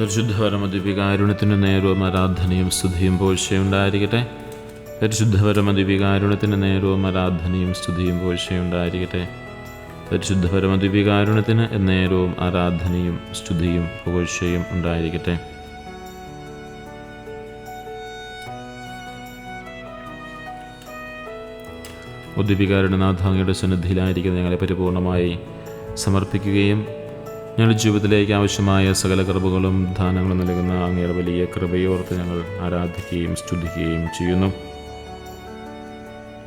പരിശുദ്ധ പരമദിവികാരുണ്യത്തിന്റെ നേരവും ആരാധനയും സ്തുതിയും പോഴ്ചയുണ്ടായിരിക്കട്ടെ. പരിശുദ്ധ പരമദിവികാരുണ്യത്തിന്റെ നേരവും ആരാധനയും സ്തുതിയും പോഴ്ചയുണ്ടായിരിക്കട്ടെ. പരിശുദ്ധ പരമദിവികാരുണ്യത്തിന് നേരവും ആരാധനയും സ്തുതിയും പുകഴ്ചയും ഉണ്ടായിരിക്കട്ടെ. ഉദ്ദീപികാരുടെ നാഥാങ്ങയുടെ സന്നിധിയിലായിരിക്കുന്ന ഞങ്ങളെ പരിപൂർണമായി സമർപ്പിക്കുകയും ഞങ്ങളുടെ ജീവിതത്തിലേക്ക് ആവശ്യമായ സകല കൃപകളും ദാനങ്ങളും നൽകുന്ന അങ്ങയുടെ വലിയ കൃപയോർത്ത് ഞങ്ങൾ ആരാധിക്കുകയും സ്തുതിക്കുകയും ചെയ്യുന്നു.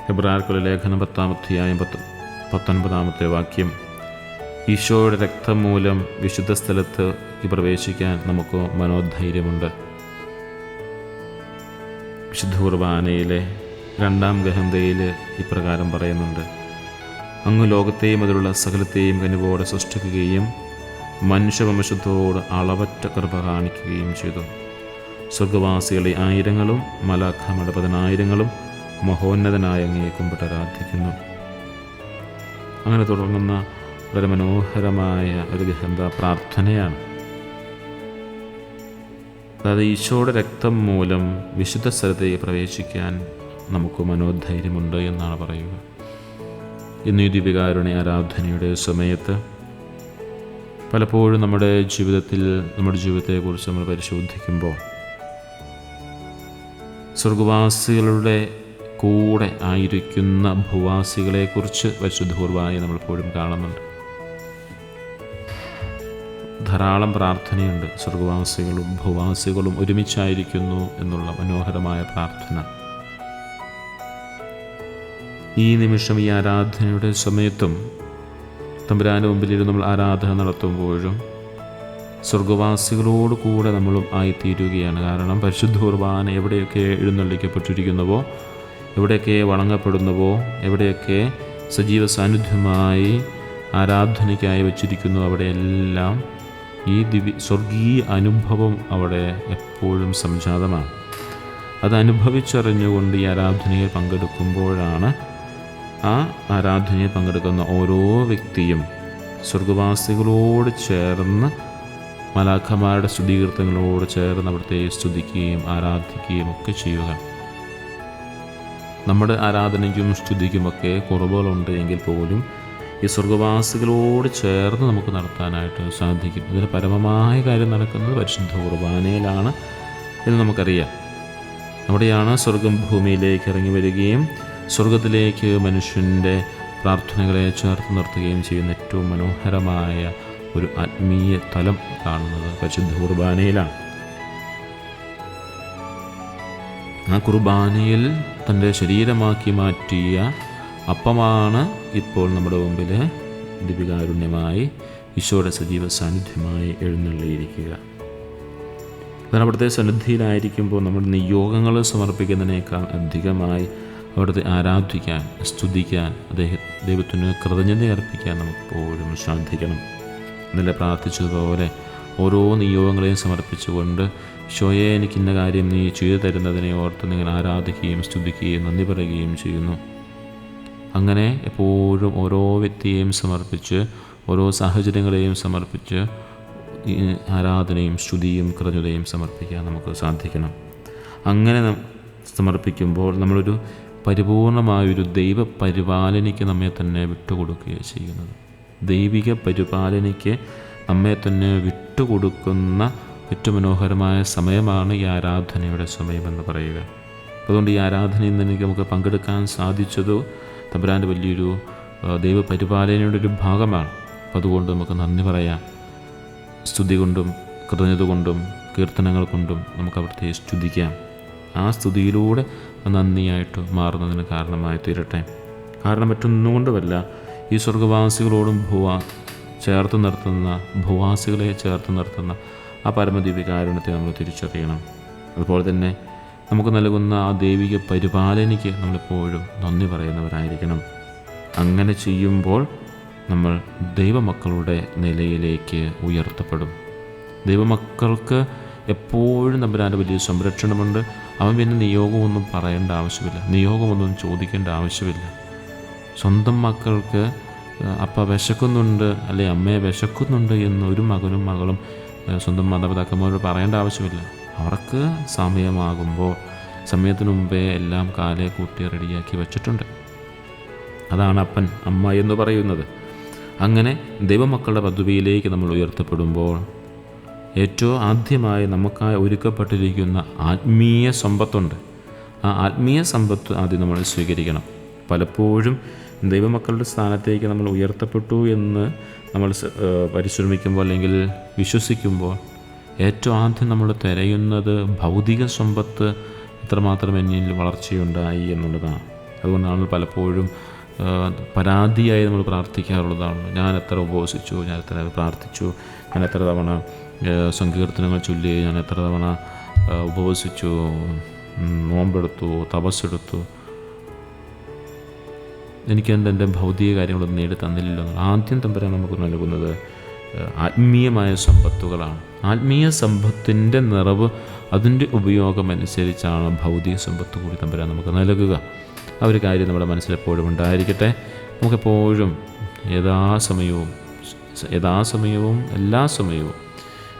ഹെബ്രാർക്കുള്ള ലേഖനം പത്താമത്തെയായും പത്ത് പത്തൊൻപതാമത്തെ വാക്യം. ഈശോയുടെ രക്തം മൂലം വിശുദ്ധ സ്ഥലത്ത് പ്രവേശിക്കാൻ നമുക്ക് മനോധൈര്യമുണ്ട്. വിശുദ്ധ കുർബാനയിലെ രണ്ടാം ഗഹന്തയിൽ ഇപ്രകാരം പറയുന്നുണ്ട്. അങ്ങ് ലോകത്തെയും അതിലുള്ള സകലത്തെയും കനിവോടെ സൃഷ്ടിക്കുകയും മനുഷ്യവംശത്തോട് അളവറ്റ കൃപ കാണിക്കുകയും ചെയ്തു. സ്വർഗവാസികളെ ആയിരങ്ങളും മലാഖമയുടെ പതിനായിരങ്ങളും മഹോന്നതനായ അങ്ങയെ കുമ്പിട്ട് ആരാധിക്കുന്നു. അങ്ങനെ തുടങ്ങുന്ന വളരെ മനോഹരമായ ഒരു ഗഹന്ത പ്രാർത്ഥനയാണ്. അതായത് ഈശോയുടെ രക്തം മൂലം വിശുദ്ധ സ്ഥലത്തേക്ക് പ്രവേശിക്കാൻ നമുക്ക് മനോധൈര്യമുണ്ട് എന്നാണ് പറയുക. ഇന്ന് ഈ ദീപികാരുണി ആരാധനയുടെ സമയത്ത് പലപ്പോഴും നമ്മുടെ ജീവിതത്തിൽ നമ്മുടെ ജീവിതത്തെക്കുറിച്ച് നമ്മൾ പരിശോധിക്കുമ്പോൾ സ്വർഗവാസികളുടെ കൂടെ ആയിരിക്കുന്ന ഭൂവാസികളെക്കുറിച്ച് പരിശുദ്ധ നമ്മളെപ്പോഴും കാണുന്നുണ്ട്. ധാരാളം പ്രാർത്ഥനയുണ്ട്. സ്വർഗവാസികളും ഭൂവാസികളും ഒരുമിച്ചായിരിക്കുന്നു എന്നുള്ള മനോഹരമായ പ്രാർത്ഥന. ഈ നിമിഷം ഈ ആരാധനയുടെ സമയത്തും തമ്പുരാന്റെ മുമ്പിലിരുന്ന് നമ്മൾ ആരാധന നടത്തുമ്പോഴും സ്വർഗവാസികളോട് കൂടെ നമ്മളും ആയിത്തീരുകയാണ്. കാരണം പരിശുദ്ധ കുർബാന എവിടെയൊക്കെ എഴുന്നള്ളിക്കപ്പെട്ടിരിക്കുന്നുവോ എവിടെയൊക്കെ വണങ്ങപ്പെടുന്നുവോ എവിടെയൊക്കെ സജീവ സാന്നിധ്യമായി ആരാധനയ്ക്കായി വച്ചിരിക്കുന്നു അവിടെയെല്ലാം ഈ ദിവ്യ സ്വർഗീയ അനുഭവം അവിടെ എപ്പോഴും സംജാതമാണ്. അത് അനുഭവിച്ചറിഞ്ഞുകൊണ്ട് ഈ ആരാധനയിൽ പങ്കെടുക്കുമ്പോഴാണ് ആ ആരാധനയിൽ പങ്കെടുക്കുന്ന ഓരോ വ്യക്തിയും സ്വർഗവാസികളോട് ചേർന്ന് മലാഖമാരുടെ സ്തുതികീർത്തങ്ങളോട് ചേർന്ന് അവിടുത്തെ സ്തുതിക്കുകയും ആരാധിക്കുകയും ഒക്കെ ചെയ്യുക. നമ്മുടെ ആരാധനയ്ക്കും സ്തുതിക്കുമൊക്കെ കുറവുകളുണ്ട് എങ്കിൽ പോലും ഈ സ്വർഗവാസികളോട് ചേർന്ന് നമുക്ക് നടത്താനായിട്ട് സാധിക്കും. ഇതിന് പരമമായ കാര്യം നടക്കുന്നത് പരിശുദ്ധ കുർബാനയിലാണ് എന്ന് നമുക്കറിയാം. അവിടെയാണ് സ്വർഗം ഭൂമിയിലേക്ക് ഇറങ്ങി വരികയും സ്വർഗത്തിലേക്ക് മനുഷ്യന്റെ പ്രാർത്ഥനകളെ ചേർത്ത് നിർത്തുകയും ചെയ്യുന്ന ഏറ്റവും മനോഹരമായ ഒരു ആത്മീയ തലം കാണുന്നത് പരിശുദ്ധ കുർബാനയിലാണ്. ആ കുർബാനയിൽ തന്റെ ശരീരമാക്കി മാറ്റിയ അപ്പമാണ് ഇപ്പോൾ നമ്മുടെ മുമ്പിൽ ദിവ്യകാരുണ്യമായി ഈശോയുടെ സജീവ സാന്നിധ്യമായി എഴുന്നള്ളിയിരിക്കുക. അതാണ് അവിടുത്തെ സന്നിധിയിലായിരിക്കുമ്പോൾ നമ്മൾ നിയോഗങ്ങൾ സമർപ്പിക്കുന്നതിനേക്കാൾ അധികമായി അവിടുത്തെ ആരാധിക്കാൻ സ്തുതിക്കാൻ അദ്ദേഹം ദൈവത്തിന് കൃതജ്ഞത അർപ്പിക്കാൻ നമുക്ക് പോലും ശ്രദ്ധിക്കണം. ഇന്നലെ പ്രാർത്ഥിച്ചതുപോലെ ഓരോ നിയോഗങ്ങളെയും സമർപ്പിച്ചുകൊണ്ട് ഷോയെ എനിക്ക് ഇന്ന കാര്യം നീ ചെയ്തു തരുന്നതിനെ ഓർത്ത് നിങ്ങൾ ആരാധിക്കുകയും സ്തുതിക്കുകയും നന്ദി പറയുകയും ചെയ്യുന്നു. അങ്ങനെ എപ്പോഴും ഓരോ വ്യക്തിയെയും സമർപ്പിച്ച് ഓരോ സാഹചര്യങ്ങളെയും സമർപ്പിച്ച് ആരാധനയും സ്തുതിയും കൃതജ്ഞതയും സമർപ്പിക്കാൻ നമുക്ക് സാധിക്കണം. അങ്ങനെ സമർപ്പിക്കുമ്പോൾ നമ്മളൊരു പരിപൂർണമായൊരു ദൈവ പരിപാലനയ്ക്ക് നമ്മെ തന്നെ വിട്ടുകൊടുക്കുകയാണ് ചെയ്യുന്നത്. ദൈവിക പരിപാലനയ്ക്ക് നമ്മെ തന്നെ വിട്ടുകൊടുക്കുന്ന ഏറ്റവും മനോഹരമായ സമയമാണ് ഈ ആരാധനയുടെ സമയമെന്ന് പറയുക. അതുകൊണ്ട് ഈ ആരാധനയിൽ നിന്ന് എനിക്ക് നമുക്ക് പങ്കെടുക്കാൻ സാധിച്ചത് തമ്പുരാന്റെ വലിയൊരു ആ, ദൈവ പരിപാലനയുടെ ഒരു ഭാഗമാണ്. അതുകൊണ്ട് നമുക്ക് നന്ദി പറയാം. സ്തുതി കൊണ്ടും കൃതജ്ഞത കൊണ്ടും കീർത്തനങ്ങൾ കൊണ്ടും നമുക്ക് അവിടുത്തെ സ്തുതിക്കാം. ആ സ്തുതിയിലൂടെ നന്ദിയായിട്ട് മാറുന്നതിന് കാരണമായി തീരട്ടെ. കാരണം മറ്റൊന്നും കൊണ്ടുമല്ല ഈ സ്വർഗവാസികളോടും ഭൂവാ ചേർത്ത് നിർത്തുന്ന ഭൂവാസികളെ ചേർത്ത് നിർത്തുന്ന ആ പരമദിവ്യകാരുണ്യത്തെ നമ്മൾ തിരിച്ചറിയണം. അതുപോലെ തന്നെ നമുക്ക് നൽകുന്ന ആ ദൈവിക പരിപാലനയ്ക്ക് നമ്മളെപ്പോഴും നന്ദി പറയുന്നവരായിരിക്കണം. അങ്ങനെ ചെയ്യുമ്പോൾ നമ്മൾ ദൈവമക്കളുടെ നിലയിലേക്ക് ഉയർത്തപ്പെടും. ദൈവമക്കൾക്ക് എപ്പോഴും തമ്പുരാന്റെ വലിയ സംരക്ഷണമുണ്ട്. അവൻ പിന്നെ നിയോഗമൊന്നും പറയേണ്ട ആവശ്യമില്ല. നിയോഗമൊന്നും ചോദിക്കേണ്ട ആവശ്യമില്ല. സ്വന്തം മക്കൾക്ക് അപ്പ വിശക്കുന്നുണ്ട് അല്ലെ അമ്മയെ വിശക്കുന്നുണ്ട് എന്ന് ഒരു മകനും മകളും സ്വന്തം മാതാപിതാക്കന്മാരോട് പറയേണ്ട ആവശ്യമില്ല. അവർക്ക് സമയമാകുമ്പോൾ സമയത്തിന് മുമ്പേ എല്ലാം കാലെ കൂട്ടി റെഡിയാക്കി വച്ചിട്ടുണ്ട്. അതാണ് അപ്പൻ അമ്മ എന്ന് പറയുന്നത്. അങ്ങനെ ദൈവമക്കളുടെ പദവിയിലേക്ക് നമ്മൾ ഉയർത്തപ്പെടുമ്പോൾ ഏറ്റവും ആദ്യമായി നമുക്കായി ഒരുക്കപ്പെട്ടിരിക്കുന്ന ആത്മീയ സമ്പത്തുണ്ട്. ആ ആത്മീയ സമ്പത്ത് ആദ്യം നമ്മൾ സ്വീകരിക്കണം. പലപ്പോഴും ദൈവമക്കളുടെ സ്ഥാനത്തേക്ക് നമ്മൾ ഉയർത്തപ്പെട്ടു എന്ന് നമ്മൾ പരിശ്രമിക്കുമ്പോൾ അല്ലെങ്കിൽ വിശ്വസിക്കുമ്പോൾ ഏറ്റവും ആദ്യം നമ്മൾ തിരയുന്നത് ഭൗതിക സമ്പത്ത് എത്രമാത്രം എന്നിൽ വളർച്ചയുണ്ടായി എന്നുള്ളതാണ്. അതുകൊണ്ടാണ് പലപ്പോഴും പരാതിയായി നമ്മൾ പ്രാർത്ഥിക്കാറുള്ളതാണ്. ഞാൻ എത്ര ഉപവസിച്ചു ഞാൻ എത്ര പ്രാർത്ഥിച്ചു ഞാൻ എത്ര തവണ സങ്കീർത്തനങ്ങൾ ചൊല്ലി ഞാൻ എത്ര തവണ ഉപവസിച്ചു നോമ്പെടുത്തു തപസ്സെടുത്തു. എനിക്ക് എന്റെ ഭൗതിക കാര്യങ്ങളൊന്നും നേടി തന്നില്ലല്ലോ ആദ്യം തമ്പരാൻ നമുക്ക് നൽകുന്നത് ആത്മീയമായ സമ്പത്തുകളാണ്. ആത്മീയ സമ്പത്തിന്റെ നിറവ് അതിന്റെ ഉപയോഗമനുസരിച്ചാണ് ഭൗതിക സമ്പത്ത് കൂടി തമ്പരാൻ നമുക്ക് നൽകുക. ആ ഒരു കാര്യം നമ്മുടെ മനസ്സിലെപ്പോഴും ഉണ്ടായിരിക്കട്ടെ. നമുക്കെപ്പോഴും യഥാസമയവും യഥാസമയവും എല്ലാ സമയവും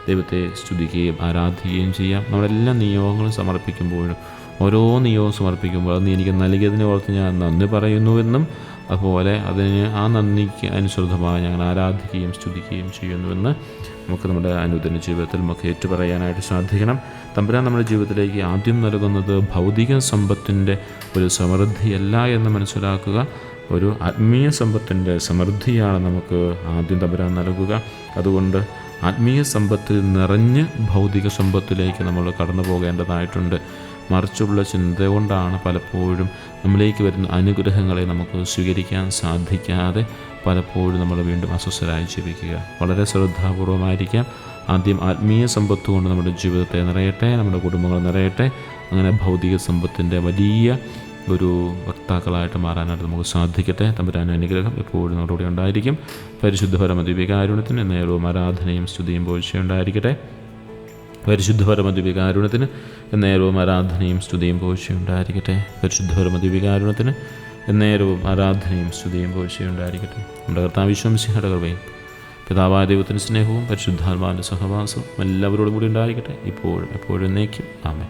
ദൈവത്തെ സ്തുതിക്കുകയും ആരാധിക്കുകയും ചെയ്യാം. നമ്മളെല്ലാ നിയോഗങ്ങളും സമർപ്പിക്കുമ്പോഴും ഓരോ നിയോഗം സമർപ്പിക്കുമ്പോൾ അത് നീ എനിക്ക് നൽകിയതിനെ ഓർത്ത് ഞാൻ നന്ദി പറയുന്നുവെന്നും അതുപോലെ അതിന് ആ നന്ദിക്ക് അനുസൃതമായി ഞങ്ങൾ ആരാധിക്കുകയും സ്തുതിക്കുകയും ചെയ്യുന്നുവെന്ന് നമുക്ക് നമ്മുടെ അനുദിന ജീവിതത്തിൽ നമുക്ക് ഏറ്റുപറയാനായിട്ട് സാധിക്കണം. തമ്പുരാൻ നമ്മുടെ ജീവിതത്തിലേക്ക് ആദ്യം നൽകുന്നത് ഭൗതിക സമ്പത്തിന്റെ ഒരു സമൃദ്ധിയല്ല എന്ന് മനസ്സിലാക്കുക. ഒരു ആത്മീയ സമ്പത്തിന്റെ സമൃദ്ധിയാണ് നമുക്ക് ആദ്യം തമ്പുരാൻ നൽകുക. അതുകൊണ്ട് ആത്മീയ സമ്പത്തിൽ നിറഞ്ഞ് ഭൗതിക സമ്പത്തിലേക്ക് നമ്മൾ കടന്നു പോകേണ്ടതായിട്ടുണ്ട്. മറിച്ചുള്ള ചിന്ത കൊണ്ടാണ് പലപ്പോഴും നമ്മിലേക്ക് വരുന്ന അനുഗ്രഹങ്ങളെ നമുക്ക് സ്വീകരിക്കാൻ സാധിക്കാതെ പലപ്പോഴും നമ്മൾ വീണ്ടും അസ്വസ്ഥരായി ജീവിക്കുക. വളരെ ശ്രദ്ധാപൂർവമായിരിക്കാം. ആദ്യം ആത്മീയ സമ്പത്ത് കൊണ്ട് നമ്മുടെ ജീവിതത്തെ നിറയട്ടെ നമ്മുടെ കുടുംബങ്ങൾ നിറയട്ടെ. അങ്ങനെ ഭൗതിക സമ്പത്തിന്റെ വലിയ ഒരു വക്താക്കളായിട്ട് മാറാനായിട്ട് നമുക്ക് സാധിക്കട്ടെ. തമ്പുരാൻ അനുഗ്രഹം എപ്പോഴും നമ്മുടെ കൂടെ ഉണ്ടായിരിക്കും. പരിശുദ്ധപരമ പരമദിവ്യകാരുണ്യത്തിന് നേരവും ആരാധനയും സ്തുതിയും പോഴ്ചയുണ്ടായിരിക്കട്ടെ. പരിശുദ്ധപരമ പരമദിവ്യകാരുണ്യത്തിന് നേരവും ആരാധനയും സ്തുതിയും പോഴ്ചയുണ്ടായിരിക്കട്ടെ. പരിശുദ്ധപരമ പരമദിവ്യകാരുണ്യത്തിന് നേരവും ആരാധനയും സ്തുതിയും പോഴ്ചയുണ്ടായിരിക്കട്ടെ. നമ്മുടെ കർത്താവിശ്വംസിഹയുടെ കൃപയും പിതാവായ ദൈവത്തിന്റെ സ്നേഹവും പരിശുദ്ധാത്മാവിന്റെ സഹവാസവും എല്ലാവരോടും കൂടി ഉണ്ടായിരിക്കട്ടെ. ഇപ്പോഴും എപ്പോഴും എന്നേക്കും. ആമേ